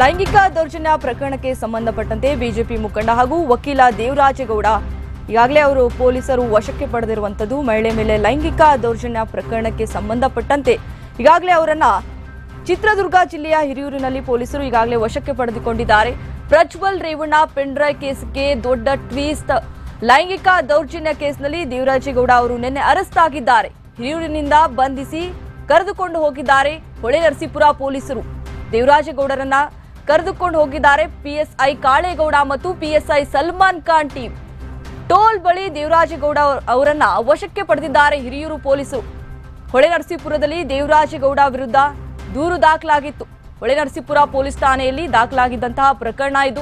ಲೈಂಗಿಕ ದೌರ್ಜನ್ಯ ಪ್ರಕರಣಕ್ಕೆ ಸಂಬಂಧಪಟ್ಟಂತೆ ಬಿಜೆಪಿ ಮುಖಂಡ ಹಾಗೂ ವಕೀಲ ದೇವರಾಜೇಗೌಡ ಈಗಾಗಲೇ ಅವರು ಪೊಲೀಸರು ವಶಕ್ಕೆ ಪಡೆದಿರುವಂತದ್ದು ಮಹಿಳೆ ಮೇಲೆ ಲೈಂಗಿಕ ದೌರ್ಜನ್ಯ ಪ್ರಕರಣಕ್ಕೆ ಸಂಬಂಧಪಟ್ಟಂತೆ ಈಗಾಗಲೇ ಅವರನ್ನ ಚಿತ್ರದುರ್ಗ ಜಿಲ್ಲೆಯ ಹಿರಿಯೂರಿನಲ್ಲಿ ಪೊಲೀಸರು ಈಗಾಗಲೇ ವಶಕ್ಕೆ ಪಡೆದುಕೊಂಡಿದ್ದಾರೆ. ಪ್ರಜ್ವಲ್ ರೇವಣ್ಣ ಪೆಂಡ್ರಾಯ್ ಕೇಸ್ಗೆ ದೊಡ್ಡ ಟ್ವೀಸ್ಟ್. ಲೈಂಗಿಕ ದೌರ್ಜನ್ಯ ಕೇಸ್ನಲ್ಲಿ ದೇವರಾಜೇಗೌಡ ಅವರು ನಿನ್ನೆ ಅರೆಸ್ಟ್ ಆಗಿದ್ದಾರೆ. ಹಿರಿಯೂರಿನಿಂದ ಬಂಧಿಸಿ ಕರೆದುಕೊಂಡು ಹೋಗಿದ್ದಾರೆ. ಹೊಳೆ ನರಸೀಪುರ ಪೊಲೀಸರು. ದೇವರಾಜೇಗೌಡರನ್ನ ಕರೆದುಕೊಂಡು ಹೋಗಿದ್ದಾರೆ. ಪಿಎಸ್ಐ ಕಾಳೇಗೌಡ ಮತ್ತು PSI Salman Khan team. Toll ಬಳಿ ದೇವರಾಜೇಗೌಡ ಅವರ್- ಅವರನ್ನ ವಶಕ್ಕೆ ಪಡೆದಿದ್ದಾರೆ ಹಿರಿಯೂರು ಪೊಲೀಸರು ಹೊಳೆ ನರಸೀಪುರದಲ್ಲಿ ದೇವರಾಜೇಗೌಡ ವಿರುದ್ಧ ದೂರು ದಾಖಲಾಗಿತ್ತು. ಹೊಳೆ ನರಸೀಪುರ ಪೊಲೀಸ್ ಠಾಣೆಯಲ್ಲಿ ದಾಖಲಾಗಿದ್ದಂತಹ ಪ್ರಕರಣ ಇದು.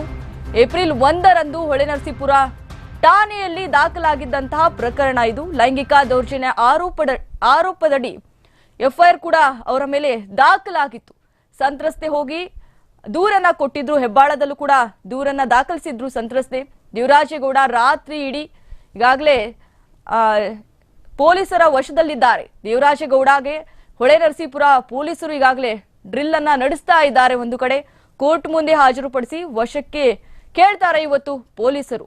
ಏಪ್ರಿಲ್ ಒಂದರಂದು ಹೊಳೆ ನರಸೀಪುರ ಠಾಣೆಯಲ್ಲಿ ದಾಖಲಾಗಿದ್ದಂತಹ ಪ್ರಕರಣ ಇದು. ಲೈಂಗಿಕ ದೌರ್ಜನ್ಯ ಆರೋಪದ ಆರೋಪದಡಿ ಎಫ್ಐಆರ್ ಕೂಡ ಅವರ ಮೇಲೆ ದಾಖಲಾಗಿತ್ತು. ಸಂತ್ರಸ್ತೆ ಹೋಗಿ ದೂರನ್ನ ಕೊಟ್ಟಿದ್ರು, ಹೆಬ್ಬಾಳದಲ್ಲೂ ಕೂಡ ದೂರನ್ನ ದಾಖಲಿಸಿದ್ರು ಸಂತ್ರಸ್ತೆ. ದೇವರಾಜೇಗೌಡ ರಾತ್ರಿ ಇಡೀ ಈಗಾಗಲೇ ಪೊಲೀಸರ ವಶದಲ್ಲಿದ್ದಾರೆ. ದೇವರಾಜೇಗೌಡಗೆ ಹೊಳೆ ನರಸೀಪುರ ಪೊಲೀಸರು ಈಗಾಗಲೇ ಡ್ರಿಲ್ ಅನ್ನ ನಡೆಸ್ತಾ ಇದ್ದಾರೆ ಒಂದು ಕಡೆ. ಕೋರ್ಟ್ ಮುಂದೆ ಹಾಜರುಪಡಿಸಿ ವಶಕ್ಕೆ ಕೇಳ್ತಾರೆ ಇವತ್ತು ಪೊಲೀಸರು.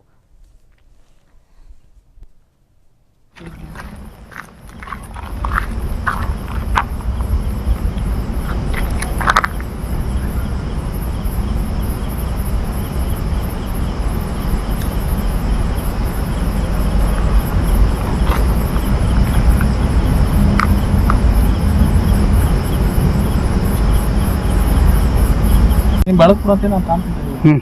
ನೀನು ಬೆಳಗ್ಪುರ ಅಂತ ನಾನು ಹ್ಞೂ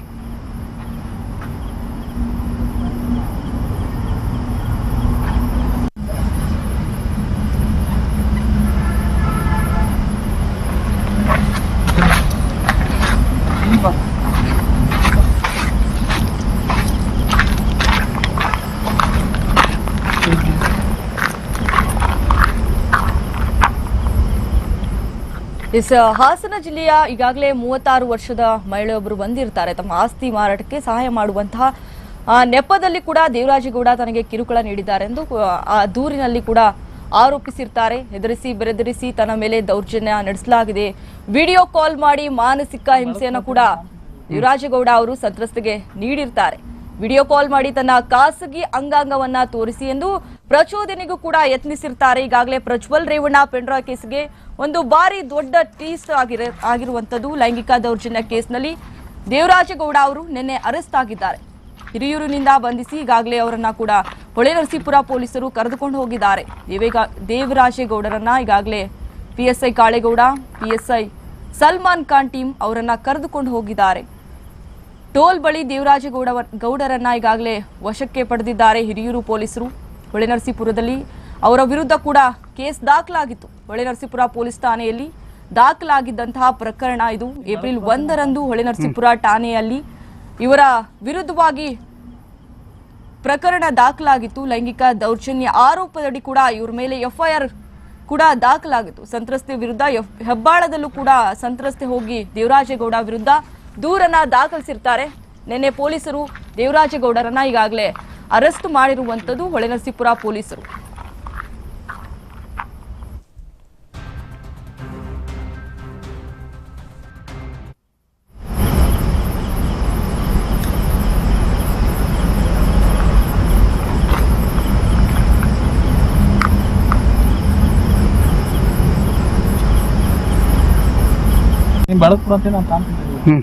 ಎಸ್ ಹಾಸನ ಜಿಲ್ಲೆಯ ಈಗಾಗಲೇ ಮೂವತ್ತಾರು ವರ್ಷದ ಮಹಿಳೆಯೊಬ್ಬರು ಬಂದಿರ್ತಾರೆ. ತಮ್ಮ ಆಸ್ತಿ ಮಾರಾಟಕ್ಕೆ ಸಹಾಯ ಮಾಡುವಂತಹ ನೆಪದಲ್ಲಿ ಕೂಡ ದೇವರಾಜೇಗೌಡ ತನಗೆ ಕಿರುಕುಳ ನೀಡಿದ್ದಾರೆ ಎಂದು ಆ ದೂರಿನಲ್ಲಿ ಕೂಡ ಆರೋಪಿಸಿರ್ತಾರೆ. ಹೆದರಿಸಿ ಬೆರೆದರಿಸಿ ತನ್ನ ಮೇಲೆ ದೌರ್ಜನ್ಯ ನಡೆಸಲಾಗಿದೆ. ವಿಡಿಯೋ ಕಾಲ್ ಮಾಡಿ ಮಾನಸಿಕ ಹಿಂಸೆಯನ್ನು ಕೂಡ ದೇವರಾಜೇಗೌಡ ಅವರು ಸಂತ್ರಸ್ತೆಗೆ ನೀಡಿರ್ತಾರೆ. ವಿಡಿಯೋ ಕಾಲ್ ಮಾಡಿ ತನ್ನ ಖಾಸಗಿ ಅಂಗಾಂಗವನ್ನ ತೋರಿಸಿ ಎಂದು ಪ್ರಚೋದನೆಗೂ ಕೂಡ ಯತ್ನಿಸಿರ್ತಾರೆ. ಈಗಾಗಲೇ ಪ್ರಜ್ವಲ್ ರೇವಣ್ಣ ಪೆಂಡ್ರಾ ಕೇಸ್ಗೆ ಒಂದು ಬಾರಿ ದೊಡ್ಡ ಟೀಸ್ ಆಗಿರ, ಆಗಿರುವಂಥದ್ದು ಲೈಂಗಿಕ ದೌರ್ಜನ್ಯ ಕೇಸ್ನಲ್ಲಿ. ದೇವರಾಜೇಗೌಡ ಅವರು ನಿನ್ನೆ ಅರೆಸ್ಟ್ ಆಗಿದ್ದಾರೆ. ಹಿರಿಯೂರಿನಿಂದ ಬಂಧಿಸಿ ಈಗಾಗಲೇ ಅವರನ್ನ ಕೂಡ ಹೊಳೆ ನರಸೀಪುರ ಪೊಲೀಸರು ಕರೆದುಕೊಂಡು ಹೋಗಿದ್ದಾರೆ. ದೇವೇಗ, ದೇವರಾಜೇಗೌಡರನ್ನ ಈಗಾಗಲೇ PSI Kalegowda PSI Salman Khan team ಅವರನ್ನ ಕರೆದುಕೊಂಡು ಹೋಗಿದ್ದಾರೆ. ಟೋಲ್ ಬಳಿ ದೇವರಾಜೇಗೌಡ, ಗೌಡರನ್ನ ಈಗಾಗಲೇ ವಶಕ್ಕೆ ಪಡೆದಿದ್ದಾರೆ ಹಿರಿಯೂರು ಪೊಲೀಸರು. ಹೊಳೆ ನರಸೀಪುರದಲ್ಲಿ ಅವರ ವಿರುದ್ಧ ಕೂಡ ಕೇಸ್ ದಾಖಲಾಗಿತ್ತು. ಹೊಳೆನರಸೀಪುರ ಪೊಲೀಸ್ ಠಾಣೆಯಲ್ಲಿ ದಾಖಲಾಗಿದ್ದಂತಹ ಪ್ರಕರಣ ಇದು. ಏಪ್ರಿಲ್ ಒಂದರಂದು ಹೊಳೆನರಸೀಪುರ ಠಾಣೆಯಲ್ಲಿ ಇವರ ವಿರುದ್ಧವಾಗಿ ಪ್ರಕರಣ ದಾಖಲಾಗಿತ್ತು. ಲೈಂಗಿಕ ದೌರ್ಜನ್ಯ ಆರೋಪದಡಿ ಕೂಡ ಇವ್ರ ಮೇಲೆ ಎಫ್ಐಆರ್ ಕೂಡ ದಾಖಲಾಗಿತ್ತು. ಸಂತ್ರಸ್ತೆ ವಿರುದ್ಧ ಎಫ್- ಹೆಬ್ಬಾಳದಲ್ಲೂ ಕೂಡ ಸಂತ್ರಸ್ತೆ ಹೋಗಿ ದೇವರಾಜೇಗೌಡ ವಿರುದ್ಧ ದೂರನ್ನ ದಾಖಲಿಸಿರ್ತಾರೆ. ನಿನ್ನೆ ಪೊಲೀಸರು ದೇವರಾಜೇಗೌಡರನ್ನ ಈಗಾಗಲೇ ಅರೆಸ್ಟ್ ಮಾಡಿರುವಂತದ್ದು ಹೊಳೆನರಸೀಪುರ ಪೊಲೀಸರು. ಬಳಸ್ಕೊಡ್ತೀನಿ ನಾನು ಕಾಣ್ತೀನಿ ಹ್ಞೂ